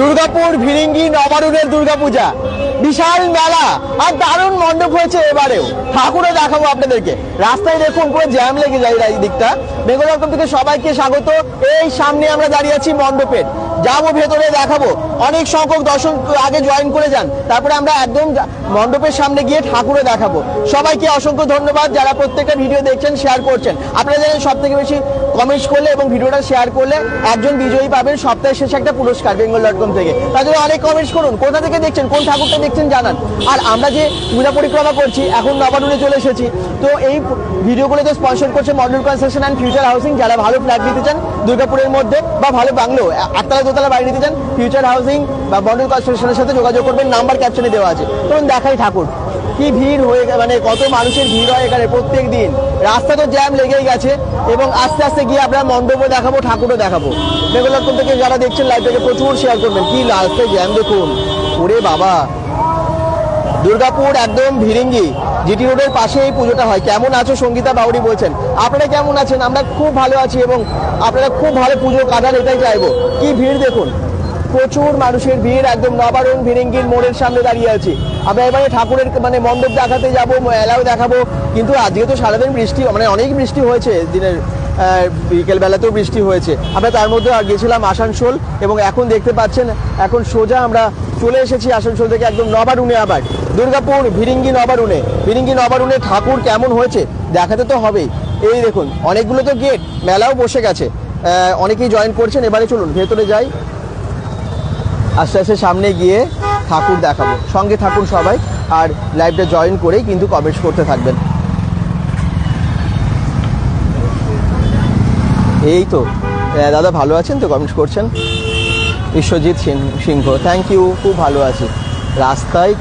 দুর্গাপুর ভিরিঙ্গি নবারুণের দুর্গাপূজা। বিশাল মেলা আর দারুণ মণ্ডপ হয়েছে এবারেও। ঠাকুরও দেখাবো আপনাদেরকে। রাস্তায় দেখুন, পুরো জ্যাম লেগে যায় এই দিকটা বেঙ্গল থেকে সবাইকে স্বাগত। এই সামনে আমরা দাঁড়িয়ে আছি মণ্ডপের। যাব, ভেতরে দেখাবো। অনেক সংখ্যক দর্শক আগে জয়েন করে যান। তারপরে আমরা একদম মণ্ডপের সামনে গিয়ে ঠাকুরও দেখাবো। সবাইকে অসংখ্য ধন্যবাদ যারা প্রত্যেকটা ভিডিও দেখছেন শেয়ার করছেন। আপনারা জানেন সব থেকে বেশি কমেন্টস করলে এবং ভিডিওটা শেয়ার করলে একজন বিজয়ী পাবেন সপ্তাহের শেষে একটা পুরস্কার বেঙ্গল ডট কম থেকে। তার জন্য অনেক কমেন্টস করুন। কোথা থেকে দেখছেন, কোন ঠাকুরটা দেখছেন জানান। আর আমরা যে পূজা পরিক্রমা করছি, এখন নবানুনে চলে এসেছি। তো এই ভিডিওগুলো তো স্পন্সর করছে model construction and future housing. যারা ভালো ফ্ল্যাট নিতে চান, দুর্গাপুরের মধ্যে বা ভালো বাংলো আটতলা দোতলা বাড়ি নিতে চান ফিউচার হাউসিং বা মডেল কনস্ট্রাকশনের সাথে যোগাযোগ করবেন নাম্বার ক্যাপশনে দেওয়া আছে। তখন দেখাই ঠাকুর, কি ভিড় হয়ে মানে কত মানুষের ভিড় হয় এখানে প্রত্যেক দিন। রাস্তা তো জ্যাম লেগেই গেছে এবং আস্তে আস্তে গিয়ে আমরা মণ্ডপও দেখাবো, ঠাকুরও দেখাবো। বেগুলার থেকে যারা দেখছেন লাইভটাকে প্রচুর শেয়ার করবেন। কি রাস্তায় জ্যাম দেখুন। ওরে বাবা দুর্গাপুর একদম ভিরিঙ্গি, জিটি রোডের পাশে এই পুজোটা হয়। কেমন আছো সঙ্গীতা বাউরি বলছেন। আপনারা কেমন আছেন? আমরা খুব ভালো আছি এবং আপনারা খুব ভালো পুজো কাটান এটাই চাইব। কি ভিড় দেখুন? প্রচুর মানুষের ভিড়, একদম নবারণ ভিরিঙ্গির মোড়ের সামনে দাঁড়িয়ে আছি। আমরা এবারে ঠাকুরের মানে মণ্ডপ দেখাতে যাব, মেলাও দেখাবো। কিন্তু আজকে তো সারাদিন বৃষ্টি মানে অনেক বৃষ্টি হয়েছে দিনের। বিকেলবেলাতেও বৃষ্টি হয়েছে। আমরা তার মধ্যে গেছিলাম আসানসোল এবং এখন দেখতে পাচ্ছেন, এখন সোজা আমরা চলে এসেছি আসানসোল থেকে একদম নবারুনে আবার। দুর্গাপুর, ভিরিঙ্গি নবারুনে ভিরিঙ্গি নবারুনে ঠাকুর কেমন হয়েছে? দেখাতে তো হবেই। এই দেখুন, অনেকগুলো তো গেট মেলাও বসে গেছে। অনেকেই জয়েন করছেন, এবারে চলুন, ভেতরে যাই। আস্তে আস্তে সামনে গিয়ে ঠাকুর দেখাবো। সঙ্গে থাকুন সবাই, আর লাইভটা জয়েন করেই কিন্তু কমেন্টস করতে থাকবেন। এই তো দাদা ভালো আছেন তো? কমেন্টস করছেন? বিশ্বজিৎ সিংহ থ্যাংক ইউ খুব ভালো আছি। রাস্তায়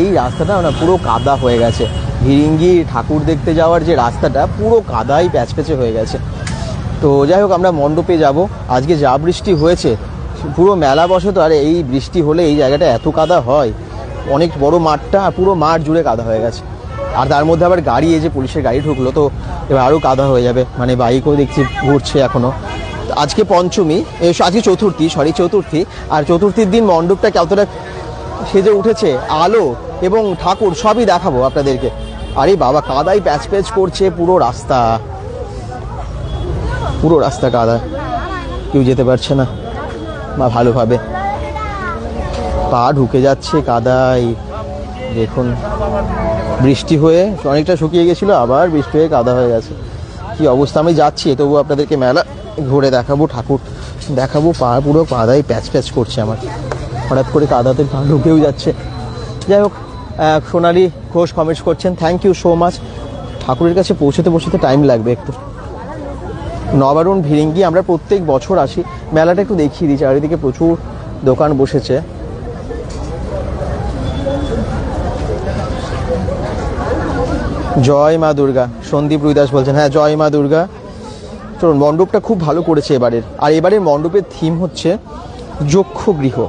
এই রাস্তাটা না পুরো কাদা হয়ে গেছে। হিরিঙ্গি ঠাকুর দেখতে যাওয়ার যে রাস্তাটা পুরো কাদাই প্যাচপ্যাচে হয়ে গেছে। তো যাই হোক, আমরা মণ্ডপে যাব। আজকে যা বৃষ্টি হয়েছে, পুরো মেলা বসে তো আর এই বৃষ্টি হলে এই জায়গাটা এত কাদা হয়। অনেক বড় মাঠটা, পুরো মাঠ জুড়ে কাদা হয়ে গেছে। আর তার মধ্যে আবার গাড়ি, এই যে পুলিশের গাড়ি ঢুকলো, তো এবার আরও কাদা হয়ে যাবে। মানে বাইকও দেখছি ঘুরছে এখনও আজকে পঞ্চমী আজকে চতুর্থী সরি চতুর্থী। আর চতুর্থীর দিন মণ্ডপটা কতটা সেজে উঠেছে, আলো এবং ঠাকুর সবই দেখাবো আপনাদেরকে। আরে বাবা, কাদাই প্যাচ প্যাচ করছে পুরো রাস্তা। পুরো রাস্তা কাদা। কেউ যেতে পারছে না। বা ভালোভাবে পা ঢুকে যাচ্ছে কাদাই দেখুন। বৃষ্টি হয়ে অনেকটা শুকিয়ে গেছিল, আবার বৃষ্টি হয়ে কাদা হয়ে গেছে। কি অবস্থা? আমি যাচ্ছি তবু আপনাদেরকে মেলা ঘুরে দেখাবো ঠাকুর। দেখাবো পা, পুরো কাদায় প্যাচ প্যাচ করছে আমার। হঠাৎ করে কাদাতে পা ঢুকেও যাচ্ছে। যাই হোক সোনালি ঘোষ কমেন্টস করছেন থ্যাংক ইউ সো মাচ ঠাকুরের কাছে পৌঁছতে পৌঁছতে টাইম লাগবে একটু। নবারুণ ভিরিঙ্গি, আমরা প্রত্যেক বছর আসি। মেলাটা একটু দেখিয়ে দিই, চারিদিকে প্রচুর দোকান বসেছে। জয় মা দুর্গা। সন্দীপ রুইদাস বলছেন হ্যাঁ জয় মা দুর্গা। চলুন, মণ্ডপটা খুব ভালো করেছে এবারের। আর এবারের মণ্ডপের থিম হচ্ছে যক্ষ গৃহ।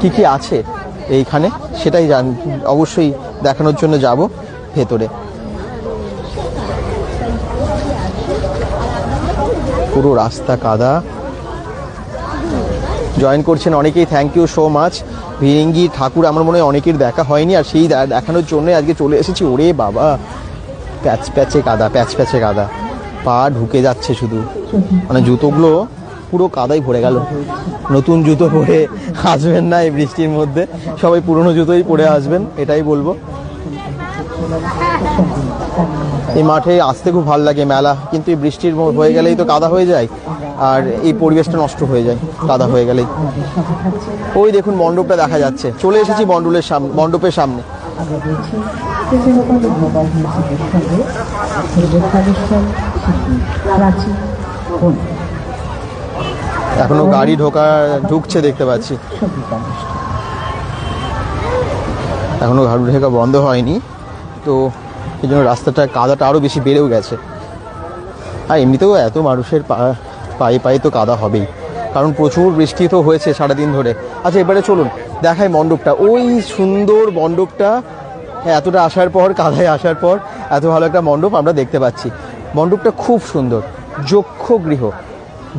কি কি আছে এইখানে? সেটাই জান, অবশ্যই দেখানোর জন্য যাব ভেতরে। পুরো রাস্তা কাদা। জয়েন করছেন অনেকেই থ্যাংক ইউ সো মাচ ভিরিঙ্গি ঠাকুর, আমার মনে হয় অনেকের দেখা হয়নি, আর সেই দেখানোর জন্য আজকে চলে এসেছি। ওরে বাবা! প্যাচ প্যাচে কাদা, প্যাচ প্যাচে কাদা। পা ঢুকে যাচ্ছে শুধু। মানে জুতোগুলো পুরো কাদাই ভরে গেল। নতুন জুতো পরে আসবেন না এই বৃষ্টির মধ্যে। সবাই পুরনো জুতোই পরে আসবেন, এটাই বলব। এই মাঠে আসতে খুব ভালো লাগে মেলা, কিন্তু এই বৃষ্টির হয়ে গেলেই তো কাদা হয়ে যায়। আর এই পরিবেশটা নষ্ট হয়ে যায়, কাদা হয়ে গেলেই। ওই দেখুন, মণ্ডপটা দেখা যাচ্ছে। চলে এসেছি মণ্ডলের সামনে মণ্ডপের সামনে। এখনও গাড়ি ঢোকা, ঢুকছে দেখতে পাচ্ছি। এখনও গাড়ি ঢোকা বন্ধ হয়নি। তো এই জন্য রাস্তাটা কাদাটা আরও বেশি বেড়েও গেছে। আর এমনিতেও এত মানুষের পা- পায়ে পায়ে তো কাদা হবেই। কারণ প্রচুর বৃষ্টি তো হয়েছে সারাদিন ধরে। আচ্ছা এবারে চলুন, দেখাই মণ্ডপটা। ওই সুন্দর মণ্ডপটা এতটা আসার পর, কাদায় আসার পর, এত ভালো একটা মণ্ডপ আমরা দেখতে পাচ্ছি। মণ্ডপটা খুব সুন্দর, যক্ষ গৃহ।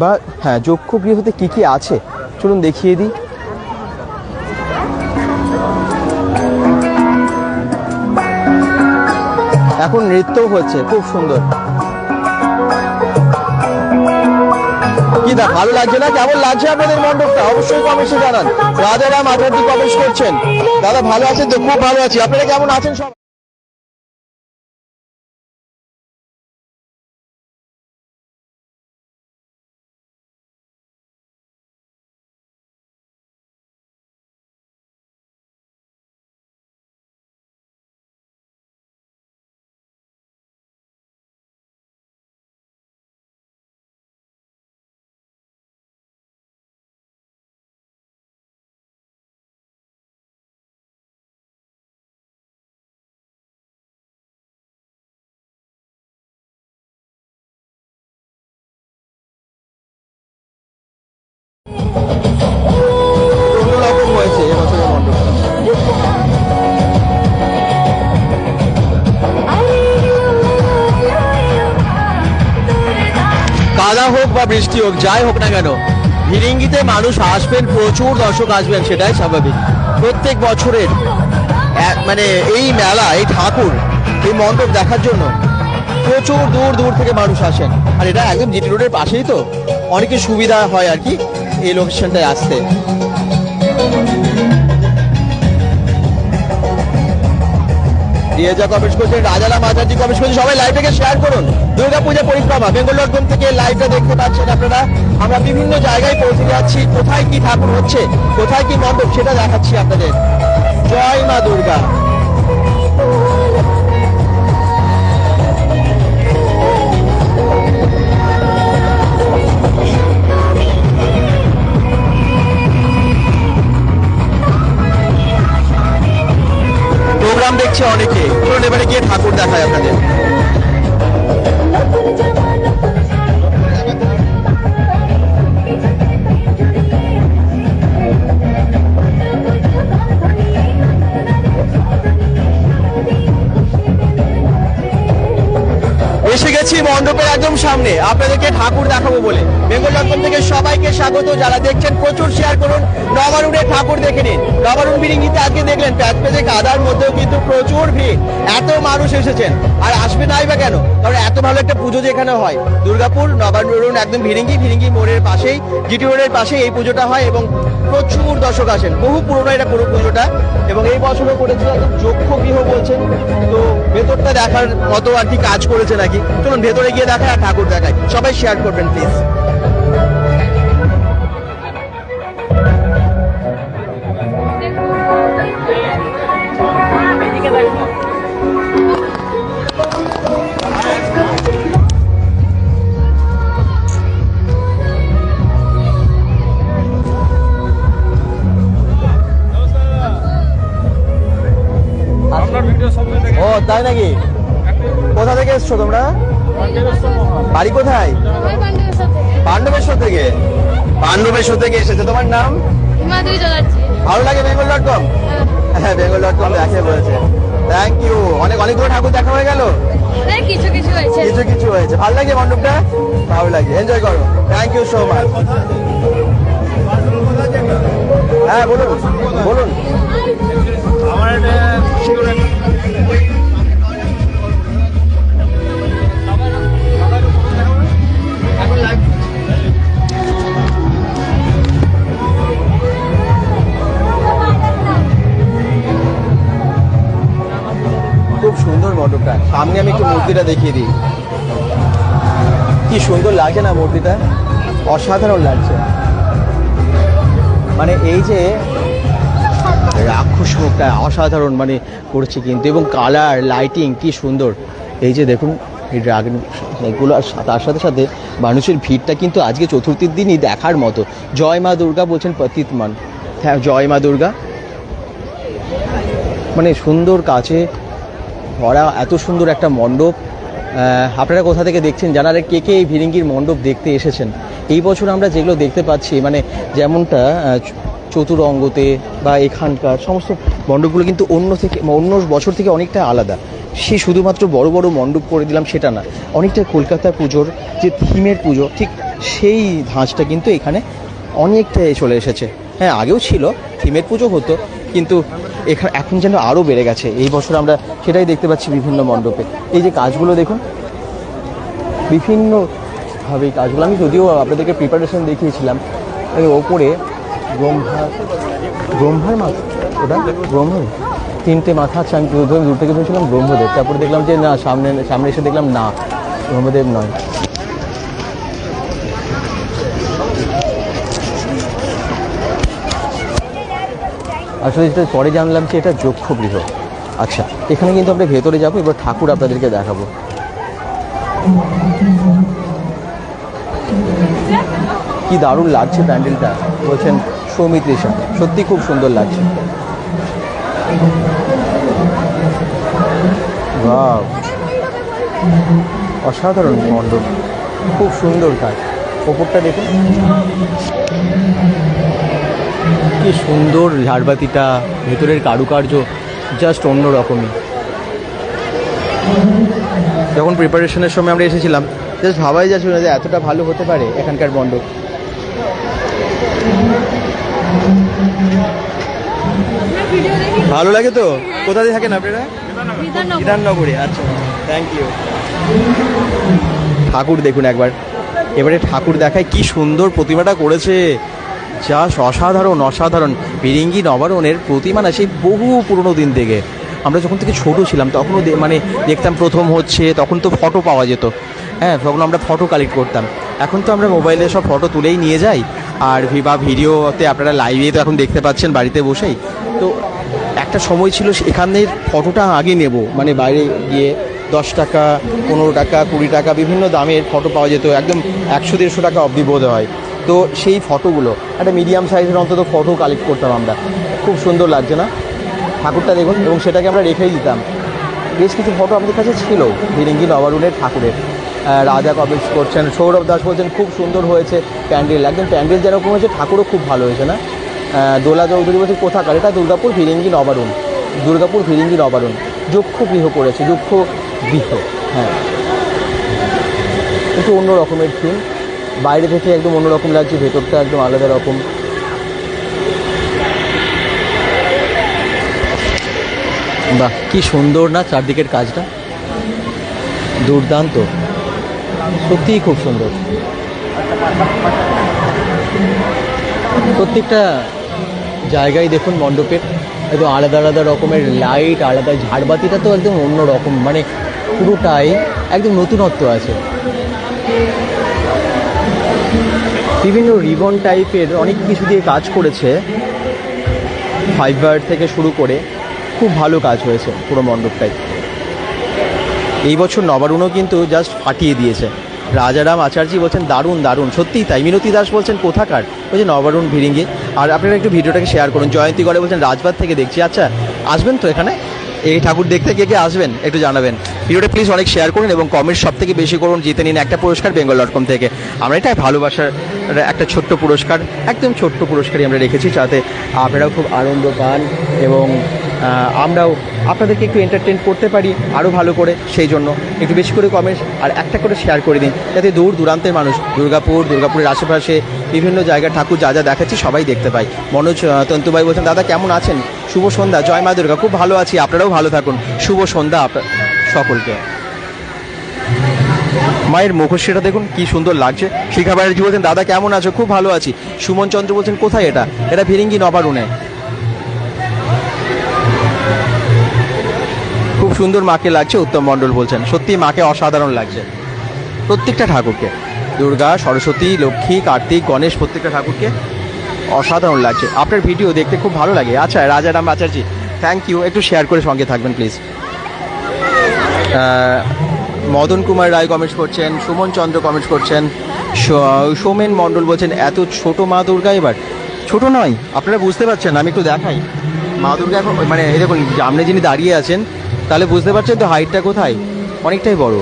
বা হ্যাঁ যক্ষ গৃহতে কি কি আছে? চলুন দেখিয়ে দিই। এখন নৃত্য হচ্ছে, খুব সুন্দর। দা ভালো লাগছে না? কেমন লাগছে আপনাদের মণ্ডপটা? অবশ্যই কমেন্টে জানান। রাজারাম আঠারটি প্রবেশ করছেন। দাদা, ভালো আছেন তো? খুব ভালো আছি। আপনারা কেমন আছেন সব? বা বৃষ্টি হোক, যাই হোক না কেন ভিরিঙ্গিতে মানুষ আসবেন, প্রচুর দর্শক আসবেন, সেটাই স্বাভাবিক। প্রত্যেক বছরের মানে এই মেলা, এই ঠাকুর, এই মণ্ডপ দেখার জন্য প্রচুর দূর দূর থেকে মানুষ আসেন। আর এটা একদম জিটি রোডের পাশেই তো অনেকের সুবিধা হয় আর কি, এই লোকেশনটায় আসতে। রিয়াজা কমেন্ট করছেন রাজারা মাঝার্জি কমেন্ট করছেন সবাই লাইভটাকে শেয়ার করুন। দুর্গা পূজা পরিক্রমা, বেঙ্গল ডট থেকে লাইভটা দেখতে পাচ্ছেন আপনারা। আমরা বিভিন্ন জায়গায় পৌঁছে যাচ্ছি। কোথায় কি ঠাকুর হচ্ছে, কোথায় কি মণ্ডপ, সেটা দেখাচ্ছি আপনাদের। জয় মা দুর্গা। মণ্ডপের একদম সামনে। আপনাদেরকে ঠাকুর দেখাবো বলে। বেঙ্গল ডট থেকে সবাইকে স্বাগত যারা দেখছেন। প্রচুর শেয়ার করুন। নবারুণের ঠাকুর দেখে নিন। নবারুণ বিরিঙ্গিতে আজকে দেখলেন, প্যাচ পেজে কাদার মধ্যেও কিন্তু প্রচুর ভিড়। এত মানুষ এসেছেন। আর আসবে নাই বা কেন? কারণ এত ভালো একটা পুজো যেখানে হয়। দুর্গাপুর, নবারুণ একদম ভিরিঙ্গি ভিরিঙ্গি মোড়ের পাশেই, জিটি রোডের পাশেই এই পুজোটা হয় এবং প্রচুর দর্শক আসেন। বহু পুরনো এটা পুরো পুজোটা এবং এই বছরও করেছিল একদম যক্ষ গৃহ বলছেন। তো ভেতরটা দেখার মতো আর কি কাজ করেছে নাকি? চলুন, ভেতরে গিয়ে দেখায় আর ঠাকুর দেখায়। সবাই শেয়ার করবেন প্লিজ ও, তাই নাকি? কোথা থেকে এসছো তোমরা? বাড়ি কোথায়? পাণ্ডবেশ্বর থেকে। পাণ্ডবেশ্বর থেকে এসেছে। তোমার নাম? ভালো লাগে বেঙ্গল ডট কম হ্যাঁ বেঙ্গল ডট কম দেখে বলেছে। থ্যাংক ইউ অনেক অনেকগুলো ঠাকুর দেখা হয়ে গেল? কিছু কিছু হয়েছে। কিছু কিছু হয়েছে ভালো লাগে মণ্ডপটা? ভালো লাগে। এনজয় করো। থ্যাংক ইউ সো মাচ হ্যাঁ বলুন। বলুন। আমার খুব সুন্দর মণ্ডপটা সামনে আমি একটু মূর্তিটা দেখিয়ে দিই। কি সুন্দর লাগছে না মূর্তিটা? অসাধারণ লাগছে। মানে এই যে রাক্ষস মুখটা অসাধারণ মানে করছে কিন্তু, এবং কালার লাইটিং কি সুন্দর। এই যে দেখুন, এই ড্রাগন এগুলো আর তার সাথে সাথে মানুষের ভিড়টা কিন্তু আজকে চতুর্থীর দিনই দেখার মতো। জয় মা দুর্গা বলছেন পতিতমান হ্যাঁ জয় মা দুর্গা। মানে সুন্দর কাছে ভরা, এত সুন্দর একটা মণ্ডপ। আপনারা কোথা থেকে দেখছেন জানালে কে কে এই ভিরিঙ্গির মণ্ডপ দেখতে এসেছেন? এই বছর আমরা যেগুলো দেখতে পাচ্ছি মানে যেমনটা চতুরঙ্গতে বা এখানকার সমস্ত মণ্ডপগুলো কিন্তু অন্য থেকে অন্য বছর থেকে অনেকটা আলাদা। সে শুধুমাত্র বড় বড় মণ্ডপ করে দিলাম সেটা না, অনেকটা কলকাতা পুজোর যে থিমের পুজো, ঠিক সেই ধাঁচটা কিন্তু এখানে অনেকটাই চলে এসেছে। হ্যাঁ আগেও ছিল, থিমের পুজো হতো, কিন্তু এখানে এখন যেন আরও বেড়ে গেছে। এই বছর আমরা সেটাই দেখতে পাচ্ছি বিভিন্ন মণ্ডপে। এই যে কাজগুলো দেখুন, বিভিন্নভাবে কাজগুলো। আমি যদিও আপনাদেরকে প্রিপারেশন দেখিয়েছিলাম ওপরে ব্রহ্মা, ব্রহ্মার মাথা? ওটা? ব্রহ্ম? তিনটে মাথা আছে, আমি দূর দূর থেকে ভেবেছিলাম ব্রহ্মদেব। তারপরে দেখলাম যে না, সামনে সামনে এসে দেখলাম না, ব্রহ্মদেব নয়। আসলে যেটা পরে জানলাম যে এটা যক্ষ গৃহ আচ্ছা এখানে কিন্তু আমরা ভেতরে যাব, এবার ঠাকুর আপনাদেরকে দেখাবো। কি দারুণ লাগছে প্যান্ডেলটা, বলছেন সৌমিত্রিষা সত্যি খুব সুন্দর লাগছে! অসাধারণ মণ্ডপ। খুব সুন্দর কাজ ওপরটা দেখুন। কি সুন্দর ঝাড়বাতিটা ভেতরের কারুকার্য জাস্ট অন্য রকমই যখন প্রিপারেশনের সময় আমরা এসেছিলাম জাস্ট ভাবাই যাচ্ছিল না যে এতটা ভালো হতে পারে এখানকার দেখি ভালো লাগে তো? কোথা দিয়ে থাকেন আপনারা? বিধাননগর। আচ্ছা। থ্যাংক ইউ ঠাকুর দেখুন একবার। এবারে ঠাকুর দেখায় কি সুন্দর প্রতিমাটা করেছে। যা অসাধারণ অসাধারণ। বিরিঙ্গি নবারণের প্রতিমা না সেই বহু পুরনো দিন থেকে। আমরা যখন থেকে ছোট ছিলাম তখনও মানে দেখতাম প্রথম হচ্ছে তখন তো ফটো পাওয়া যেত। হ্যাঁ তখন আমরা ফটো কালেক্ট করতাম। এখন তো আমরা মোবাইলে সব ফটো তুলেই নিয়ে যাই। আর ভিভা ভিডিওতে আপনারা লাইভে তো এখন দেখতে পাচ্ছেন বাড়িতে বসেই। তো একটা সময় ছিল এখানের ফটোটা আগে নেব। মানে বাইরে গিয়ে দশ টাকা, পনেরো টাকা, কুড়ি টাকা বিভিন্ন দামের ফটো পাওয়া যেত। একদম একশো, দেড়শো টাকা অবধি বোধ হয়। তো সেই ফটোগুলো একটা মিডিয়াম সাইজের অন্তত ফটো কালেক্ট করতাম আমরা। খুব সুন্দর লাগছে না? ঠাকুরটা দেখুন, এবং সেটাকে আমরা রেখেই দিতাম। বেশ কিছু ফটো আমাদের কাছে ছিল। ভিরিঙ্গি নবারুণের ঠাকুরের। রাজা কমেন্টস করছেন? সৌরভ দাস বলছেন, খুব সুন্দর হয়েছে প্যান্ডেল। একদম প্যান্ডেল যেরকম হয়েছে, ঠাকুরও খুব ভালো হয়েছে না? দোলা চৌধুরী বলছে কোথাকার? এটা দুর্গাপুর ভিরিঙ্গি নবারুণ। দুর্গাপুর ভিরিঙ্গি নবারুণ। যক্ষ গৃহ করেছে, যক্ষ গৃহ। হ্যাঁ। একটু অন্য রকমের থিম বাইরে থেকে একদম অন্য রকম লাগছে, ভেতরটা একদম আলাদা রকম। বাহ, কি সুন্দর না চারদিকের কাজটা। দুর্দান্ত। সত্যিই খুব সুন্দর। প্রত্যেকটা জায়গায় দেখুন মণ্ডপের একদম আলাদা আলাদা রকমের লাইট আলাদা ঝাড়বাতিটা তো একদম অন্য রকম মানে পুরোটাই একদম নতুনত্ব আছে। বিভিন্ন রিবন টাইপের অনেক কিছু দিয়ে কাজ করেছে। ফাইবার থেকে শুরু করে খুব ভালো কাজ হয়েছে পুরো মণ্ডপটাই। এই বছর নবারুণও কিন্তু জাস্ট ফাটিয়ে দিয়েছে। রাজারাম আচার্যি বলছেন, দারুণ দারুণ। সত্যিই তাই। মিনতি দাস বলছেন, কোথাকার? বলছে নবারুণ ভিরিঙ্গে। আর আপনারা একটু ভিডিওটাকে শেয়ার করুন। জয়ন্তী গড়ে বলছেন রাজবাদ থেকে দেখছি। আচ্ছা আসবেন তো এখানে? এই ঠাকুর দেখতে কে কে আসবেন? একটু জানাবেন। ভিডিওটা প্লিজ অনেক শেয়ার করুন এবং কমেন্ট সব থেকে বেশি করুন, জিতে নিন একটা পুরস্কার বেঙ্গল ডট কম থেকে। আমরা এটাই ভালোবাসার একটা ছোট্ট পুরস্কার, একদম ছোট্ট পুরস্কারই আমরা রেখেছি, যাতে আপনারাও খুব আনন্দ পান এবং আমরাও আপনাদেরকে একটু এন্টারটেন করতে পারি আরও ভালো করে, সেই জন্য। একটু বেশি করে কমেন্টস আর একটা করে শেয়ার করে দিন, যাতে দূর দূরান্তের মানুষ, দুর্গাপুর, দুর্গাপুরের আশেপাশে বিভিন্ন জায়গার ঠাকুর যা যা দেখাচ্ছি সবাই দেখতে পাই মনোজ তন্তুবাই বলছেন, দাদা, কেমন আছেন? শুভ সন্ধ্যা। জয় মা দুর্গা, খুব ভালো আছি, আপনারাও ভালো থাকুন। শুভ সন্ধ্যা আপ- সকলকে। মায়ের মুখশ্রীটা দেখুন, কি সুন্দর লাগছে। শিখা ব্যানার্জি বলছেন, দাদা, কেমন আছো? খুব ভালো আছি। সুমন চন্দ্র বলছেন, কোথায় এটা? এটা ফিরিঙ্গি নবারুনে সুন্দর মাকে লাগছে, উত্তম মণ্ডল বলছেন। সত্যি মাকে অসাধারণ লাগছে। প্রত্যেকটা ঠাকুরকে, দুর্গা, সরস্বতী, লক্ষ্মী, কার্তিক, গণেশ, প্রত্যেকটা ঠাকুরকে অসাধারণ লাগছে। আপনার ভিডিও দেখতে খুব ভালো লাগে। আচ্ছা রাজারাম আচার্যি থ্যাংক ইউ একটু শেয়ার করে সঙ্গে থাকবেন প্লিজ মদন কুমার রায় কমেন্টস করছেন, সুমন চন্দ্র কমেন্টস করছেন সৌমেন মণ্ডল বলছেন, এত ছোট মা দুর্গা এবার? ছোট নয়, আপনারা বুঝতে পারছেন, আমি একটু দেখাই। মা দুর্গা এখন মানে দেখুন, সামনে যিনি দাঁড়িয়ে আছেন তাহলে বুঝতে পারছেন তো হাইটটা কোথায়? অনেকটাই বড়।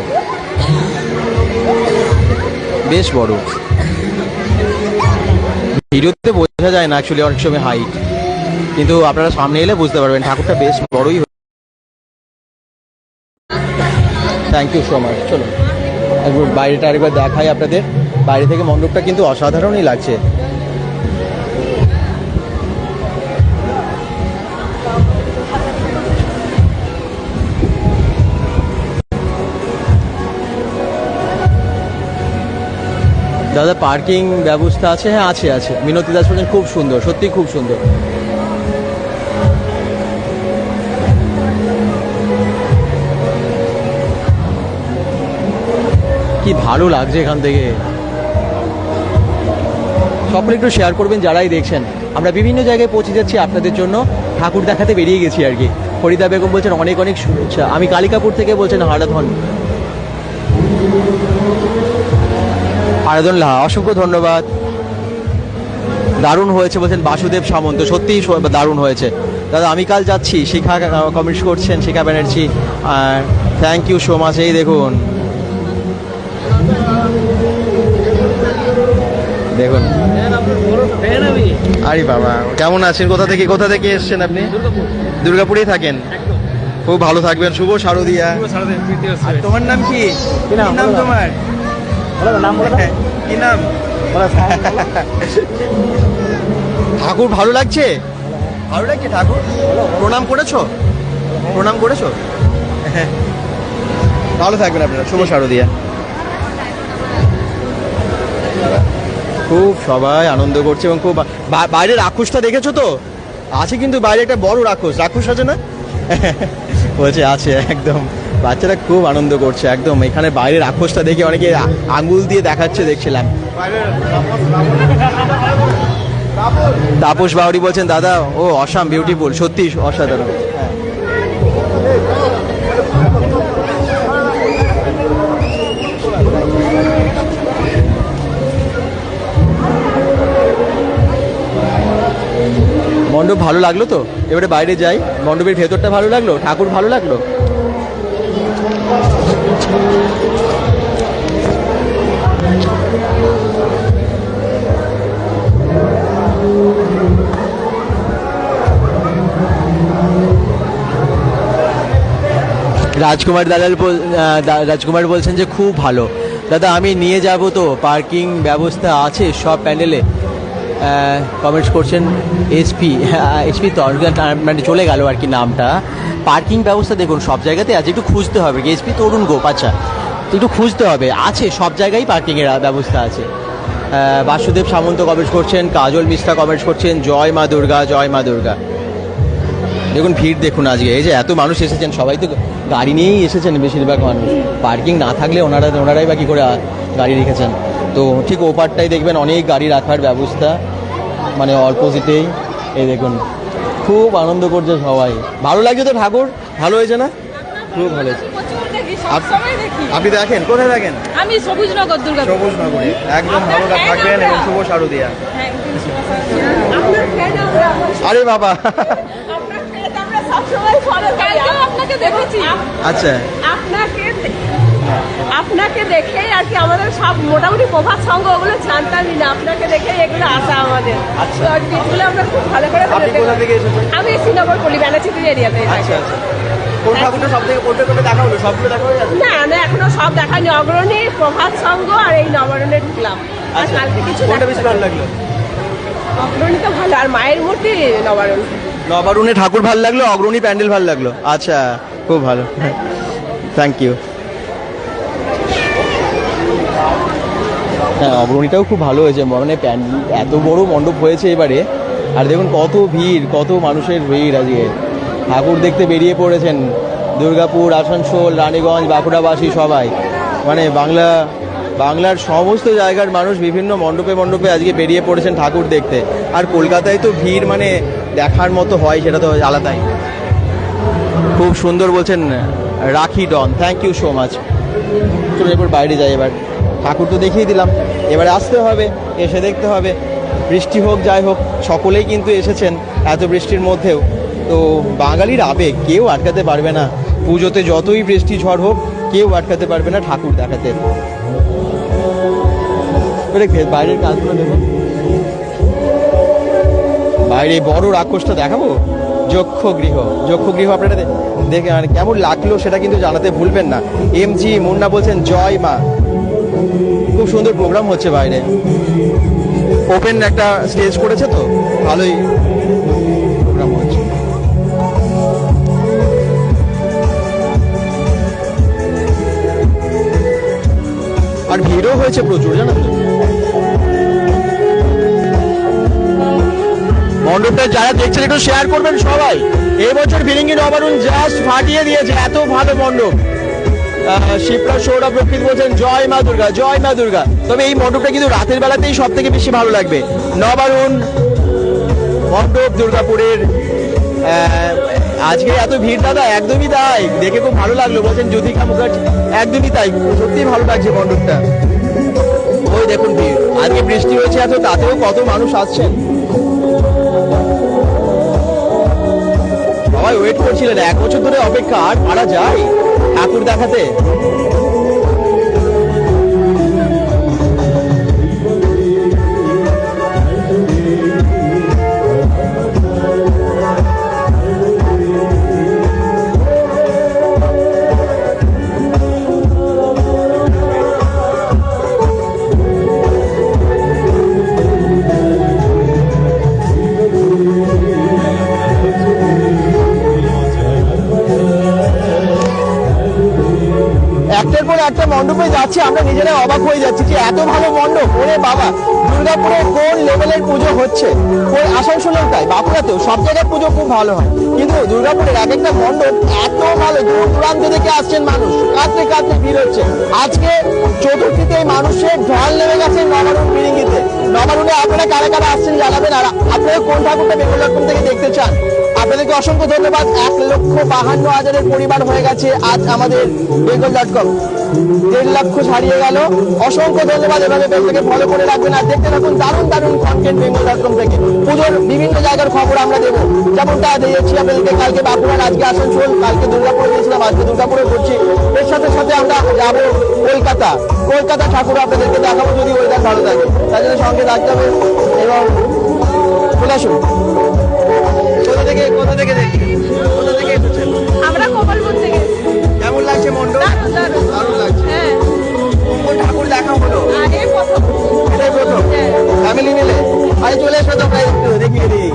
বেশ বড়। ভিডিওতে বোঝা যায় না অ্যাকচুয়ালি অনেক সময় হাইট কিন্তু আপনারা সামনে এলে বুঝতে পারবেন, ঠাকুরটা বেশ বড়ই থ্যাংক ইউ সো মাচ চলো একবার বাইরেটা আরেকবার দেখাই আপনাদের। বাইরে থেকে মণ্ডপটা কিন্তু অসাধারণই লাগছে। দাদা পার্কিং ব্যবস্থা আছে? হ্যাঁ আছে আছে। মিনতি দাস বলছেন, খুব সুন্দর সত্যি খুব সুন্দর। কি ভালো লাগছে এখান থেকে। সকলে একটু শেয়ার করবেন যারাই দেখছেন। আমরা বিভিন্ন জায়গায় পৌঁছে যাচ্ছি আপনাদের জন্য। ঠাকুর দেখাতে বেরিয়ে গেছি আর কি। ফরিদা বেগম বলছেন, অনেক অনেক শুভেচ্ছা। আমি কালিকাপুর থেকে বলছেন, হারাধন। আরাধন লাহা অসংখ্য ধন্যবাদ। দারুণ হয়েছে বলছেন বাসুদেব সামন্ত সত্যিই দারুণ হয়েছে। দাদা আমি কাল যাচ্ছি শিখা কমেন্টস করছেন শিখা ব্যানার্জি আর থ্যাংক ইউ সো মাচ এই দেখুন। দেখুন। আরে বাবা কেমন আছেন? কোথা থেকে কোথা থেকে এসেছেন আপনি? দুর্গাপুরেই থাকেন? খুব ভালো থাকবেন। শুভ শারদিয়া। তোমার নাম কি? হচ্ছে আর নাম কি কি নাম? ঠাকুর ভালো লাগছে? ভালো লাগছে ঠাকুর? প্রণাম করেছ? প্রণাম করেছ? হ্যাঁ। ভালো থাকবেন আপনারা শুভ শারদিয়া। খুব সবাই আনন্দ করছে এবং খুব বাইরের রাক্ষসটা দেখেছ তো? আছে কিন্তু বাইরে একটা বড় রাক্ষস। রাক্ষস আছে না? বলছে আছে একদম। বাচ্চারা খুব আনন্দ করছে, একদম। এখানে বাইরের রাক্ষসটা দেখে অনেকে আ- আঙ্গুল দিয়ে দেখাচ্ছে, দেখছিলাম। তাপস বাউরি বলছেন, দাদা, ও অসাম বিউটিফুল সত্যি অসাধারণ। মণ্ডপ ভালো লাগল তো? এবারে বাইরে যাই। মণ্ডপের ভেতরটা ভালো লাগল? ঠাকুর ভালো লাগল? রাজকুমার দালাল রাজকুমার বলছেন যে খুব ভালো। দাদা, আমি নিয়ে যাব তো, পার্কিং ব্যবস্থা আছে সব প্যান্ডেলে। কমেন্টস করছেন এসপি এসপি তো মানে চলে গেল আর কি নামটা। পার্কিং ব্যবস্থা দেখুন, সব জায়গাতে আছে, একটু খুঁজতে হবে। এসপি তরুণ গোপ আচ্ছা একটু খুঁজতে হবে। আছে, সব জায়গায় পার্কিংয়ের ব্যবস্থা আছে। বাসুদেব সামন্ত কমেন্টস করছেন, কাজল মিশ্রা কমেন্টস করছেন, জয় মা দুর্গা, জয় মা দুর্গা। দেখুন, ভিড় দেখুন আজকে, এই যে এত মানুষ এসেছেন, সবাই তো গাড়ি নিয়েই এসেছেন বেশিরভাগ মানুষ। পার্কিং না থাকলে ওনারা, ওনারাই বা কী করে গাড়ি রেখেছেন। তো ঠিক ওপারটাই দেখবেন, অনেক গাড়ি রাখার ব্যবস্থা। মানে অল্পোজিটেই এই দেখুন খুব আনন্দ করছে সবাই। ভালো লাগছে তো ঠাকুর? ভালো হয়েছে না? খুব ভালো হয়েছে। আপনি দেখেন কোথায় দেখেন? আমি সবুজনগর দুর্গা সবুজ নগরে একদম ভালো থাকবেন এবং শুভ শারদিয়া। ফ্যান আমরা আরে বাবা আচ্ছা। আপনাকে আপনাকে দেখেই আর কি আমাদের সব মোটামুটি প্রভাত সঙ্গ ওগুলো জানতামই না। আপনাকে দেখেই এগুলো আসা আমাদের। আচ্ছা। তো গীতগুলো আমরা খুব ভালো করে আমি শ্রীনগর পল্লী ব্যানাচিতি এরিয়াতে আচ্ছা আচ্ছা। কোন ঠাকুরটা সব থেকে কোনটা কোনটা দেখা হলো? সবগুলো দেখা হয়ে যাবে না না এখনও সব দেখানি অগ্রণী প্রভাত সঙ্গ আর এই আর আচ্ছা কালকে কিছু কোনটা বেশি ভালো লাগল? অগ্রণী তো ভালো। আর মায়ের মূর্তি নবরণ। নবারুণে ঠাকুর ভালো লাগল অগ্রণী প্যান্ডেল ভালো লাগল। আচ্ছা খুব ভালো। থ্যাংক ইউ হ্যাঁ অগ্রণীটাও খুব ভালো হয়েছে মানে এত বড় মণ্ডপ হয়েছে এবারে। আর দেখুন কত ভিড়, কত মানুষের ভিড় আজকে। ঠাকুর দেখতে বেরিয়ে পড়েছেন, দুর্গাপুর, আসানসোল, রানীগঞ্জ, বাঁকুড়াবাসী সবাই। মানে বাংলা, বাংলার সমস্ত জায়গার মানুষ বিভিন্ন মণ্ডপে মণ্ডপে আজকে বেরিয়ে পড়েছেন ঠাকুর দেখতে। আর কলকাতায় তো ভিড় মানে দেখার মতো হয়, সেটা তো আলাদাই। খুব সুন্দর বলছেন Rakhi Don thank you so much চলো এবার বাইরে যাই এবার। ঠাকুর তো দেখিয়ে দিলাম। এবারে আসতে হবে, এসে দেখতে হবে। বৃষ্টি হোক, যাই হোক, সকলেই কিন্তু এসেছেন এত বৃষ্টির মধ্যেও। তো বাঙালির আবেগ, কেউ আটকাতে পারবে না। পুজোতে যতই বৃষ্টি ঝড় হোক, কেউ আটকাতে পারবে না ঠাকুর দেখাতে। বাইরের কাজগুলো দেখুন বাইরে বড় রাক্ষসটা দেখাবো? যক্ষ গৃহ যক্ষ গৃহ আপনারা দেখে মানে কেমন লাগল সেটা কিন্তু জানাতে ভুলবেন না। এম জি মুন্না বলছেন, জয় মা। খুব সুন্দর প্রোগ্রাম হচ্ছে বাইরে। ওপেন একটা স্টেজ করেছে তো, ভালোই প্রোগ্রাম হচ্ছে। আর ভিড়ও হয়েছে প্রচুর, জানো তো? মণ্ডপটা যারা দেখছেন, একটু শেয়ার করবেন সবাই। এই বছর ফিরিঙ্গি নবারুণ জাস্ট ফাটিয়ে দিয়েছে, এত ভালো মণ্ডপ। শিবরাজ সৌরভ রক্ষিত বলছেন, জয় মা দুর্গা, জয় মা দুর্গা। তবে এই মণ্ডপটা কিন্তু রাতের বেলাতেই সব থেকে বেশি ভালো লাগবে। নবারুণ মণ্ডপ দুর্গাপুরের আজকে এত ভিড় দাদা, একদমই তাই। দেখে খুব ভালো লাগল। বলছেন, জ্যোতিকা মুখার্জি, একদমই তাই। সত্যিই ভালো লাগছে মণ্ডপটা। ওই দেখুন ভিড়। আজকে বৃষ্টি হয়েছে এত, তাতেও কত মানুষ আসছেন। সবাই ওয়েট করছিলেন। এক বছর ধরে অপেক্ষা, আর পারা যায়? ঠাকুর দেখাতে? যাচ্ছি আমরা নিজেরাই অবাক হয়ে যাচ্ছি যে এত ভালো মণ্ডপ, ওরে বাবা। দুর্গাপুরে কোন লেভেলের পুজো হচ্ছে? ওই আসানসোলেও তাই বাঁকুড়াতেও। সব জায়গায় পুজো খুব ভালো হয়। কিন্তু দুর্গাপুরের এক একটা মণ্ডপ এত ভালো, দূর দূরান্ত থেকে আসছেন মানুষ। কাঁদতে কাঁদতে ভিড় হচ্ছে। আজকে চতুর্থীতে মানুষের ঢল নেমে গেছে নবারুণ ফিরিঙ্গিতে নবারুণে আপনারা কারা কারা আসছেন জানাবেন, আর আপনারা কোন ঠাকুরটা বেঙ্গল ডট থেকে দেখতে চান? আপনাদেরকে অসংখ্য ধন্যবাদ। এক লক্ষ বাহান্ন হাজারের পরিবার হয়ে গেছে আজ আমাদের বেঙ্গল ডট কম দেড় লক্ষ ছাড়িয়ে গেল। অসংখ্য ধন্যবাদ এভাবে পেজটাকে ফলো করে রাখবেন, আর দেখতে থাকুন দারুণ দারুণ কন্টেন্ট বেঙ্গল ডট কম থেকে। পুজোর বিভিন্ন জায়গার খবর আমরা দেবো। যেমনটা দিয়েছি আপনাদেরকে, কালকে বাঁকুড়ার আজকে আসানসোল, কালকে দুর্গাপুরে গিয়েছিলাম, আজকে দুর্গাপুরে করছি এর সাথে সাথে আমরা যাব কলকাতা। কলকাতা ঠাকুর আপনাদেরকে দেখাবো, যদি ওয়েদার ভালো থাকে। তার জন্য সঙ্গে থাকতে হবে এবং চলে আসুন। কোথা থেকে কোথা থেকে দেখছেন? কোথা থেকে এসেছেন? আমরা কপালপুর থেকে। কেমন লাগছে দারুণ। দারুণ। লাগছে। হ্যাঁ। কোন ঠাকুর দেখা হলো? এটাই প্রথম? হ্যাঁ। ফ্যামিলি মিলে? আরে চলে এসো তোমরা একটু দেখিয়ে দিই।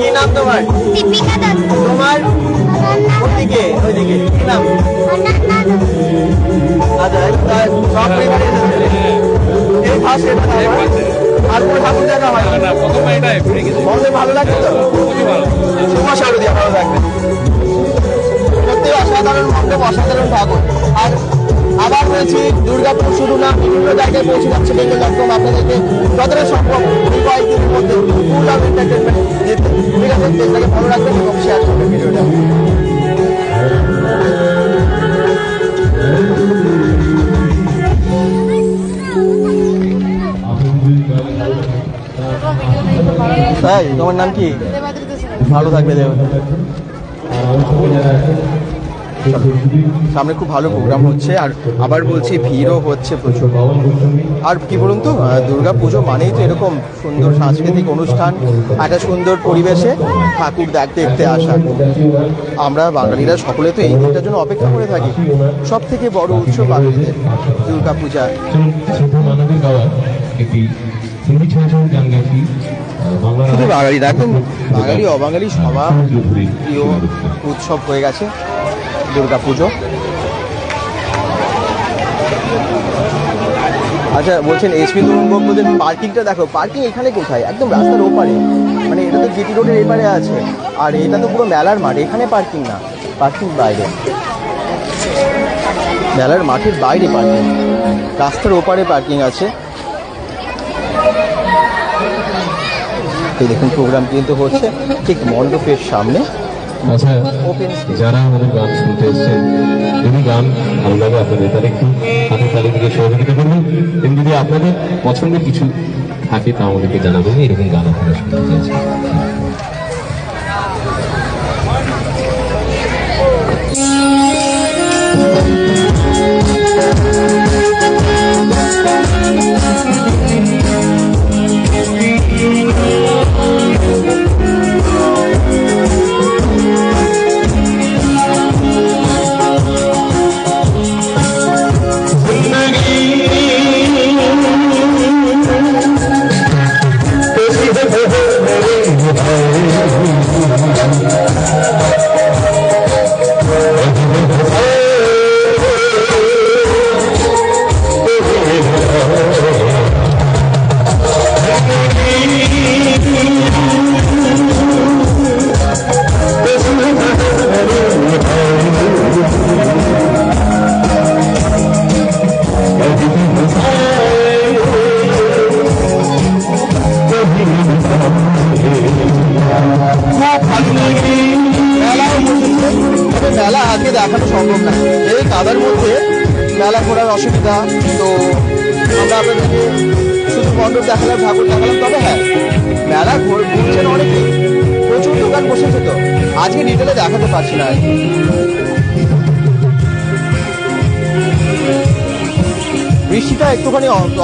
কি নাম তোমার? তোমার ওদিকে ওইদিকে। কি নাম? আচ্ছা এই তার সব পরিবারে এই ফার্স্ট এটা না? আর কোনো ঠাকুর দেখা হয় না, প্রথমে এটাই ভালো লাগছে তো? খুবই ভালো। সত্যি অসাধারণ মণ্ডপ অসাধারণ ঠাকুর। আর আবার বলছি দুর্গাপুর শুধু না বিভিন্ন জায়গায় পৌঁছে যাচ্ছে বেঙ্গল ডট কম আপনাদেরকে যতটা সম্ভব এই কয়েকদিনের মধ্যে ফুল অফ এন্টারটেনমেন্ট দিতে। ঠিক আছে? পেজটাকে ভালো রাখবেন এবং শেয়ার করবেন। ভিডিওটা তাই তোমার নাম কি? ভালো থাকবে সামনে খুব ভালো প্রোগ্রাম হচ্ছে, আর আবার বলছি ভিড়ও হচ্ছে প্রচুর। আর কি বলুন তো দুর্গা পুজো মানেই তো এরকম সুন্দর সাংস্কৃতিক অনুষ্ঠান, একটা সুন্দর পরিবেশে ঠাকুর দেখ, দেখতে আসা। আমরা বাঙালিরা সকলে তো এই দিনটার জন্য অপেক্ষা করে থাকি। সব থেকে বড় উৎসব বাঙালিদের দুর্গা পূজা। গান গাইছি শুধু বাঙালি দেখুন বাঙালি অবাঙালি সবার প্রিয় উৎসব হয়ে গেছে দুর্গা পুজো আচ্ছা বলছেন এসপি বলছেন পার্কিংটা দেখো পার্কিং এখানে কোথায়? একদম রাস্তার ওপারে। মানে এটা তো জিটি রোডের এপারে আছে। আর এটা তো পুরো মেলার মাঠ এখানে পার্কিং না পার্কিং বাইরে। মেলার মাঠের বাইরে পার্কিং। রাস্তার ওপারে পার্কিং আছে। এই দেখুন প্রোগ্রাম কিন্তু হচ্ছে ঠিক মণ্ডপের সামনে। আচ্ছা যারা আমাদের গান শুনতে এসছেন যদি গান ভালো লাগে আপনাদের তাহলে একটু হাতে তালি দিকে সহযোগিতা করবেন। এবং যদি আপনাদের পছন্দের কিছু থাকে তা আমাদেরকে জানাবেন। এরকম গান আপনারা শুনতে চাইছেন।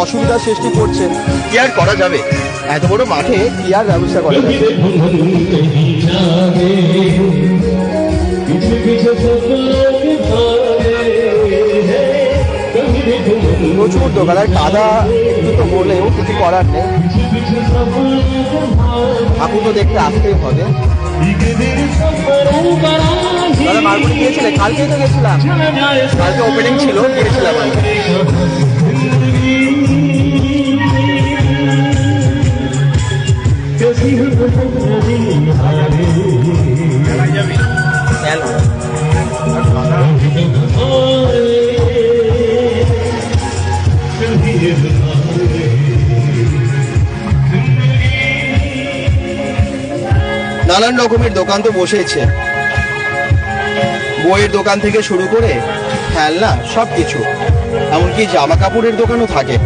অসুবিধার সৃষ্টি করছে। কি আর করা যাবে? এত বড় মাঠে কি আর ব্যবস্থা করা যাবে? প্রচুর দোকান আর কাদা একটু তো বলেও কিছু করার নেই। ঠাকুর তো দেখতে আসতেই হবে। দাদা মার্কেটে গিয়েছিলে কালকেই তো গেছিলাম। কালকে ওপেনিং ছিল গিয়েছিলাম আমি নানান রকমের দোকান তো বসেছে বইয়ের দোকান থেকে শুরু করে খেলনা সব কিছু এমনকি জামা কাপড়ের দোকানও থাকে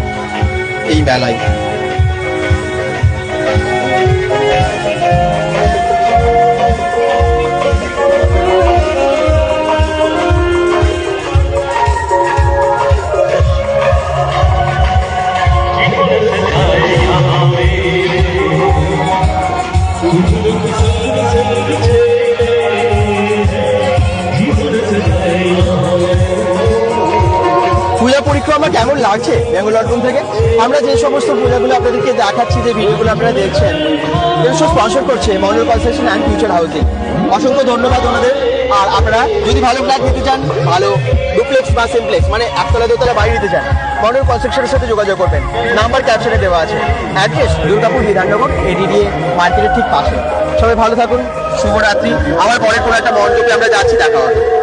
এই মেলায়। যে সমস্ত পূজাগুলো আপনাদেরকে দেখাচ্ছি, যে ভিডিওগুলো আপনারা দেখছেন, এগুলো স্পন্সর করছে Mondal construction and future housing অসংখ্য ধন্যবাদ ওনাদের। আর আপনারা যদি ভালো ফ্ল্যাট নিতে চান, ভালো ডুপ্লেক্স বা সিমপ্লেক্স মানে একতলা, দোতলা বাড়ি নিতে চান মন্ডল কনস্ট্রাকশনের সাথে যোগাযোগ করবেন। নাম্বার ক্যাপশনে দেওয়া আছে। অ্যাড্রেস দুর্গাপুর, বিধাননগর এডিডিএ মার্কেটের ঠিক পাশে। সবাই ভালো থাকুন, শুভরাত্রি। আবার পরে কোনো একটা মণ্ডপে আমরা যাচ্ছি, দেখা হবে।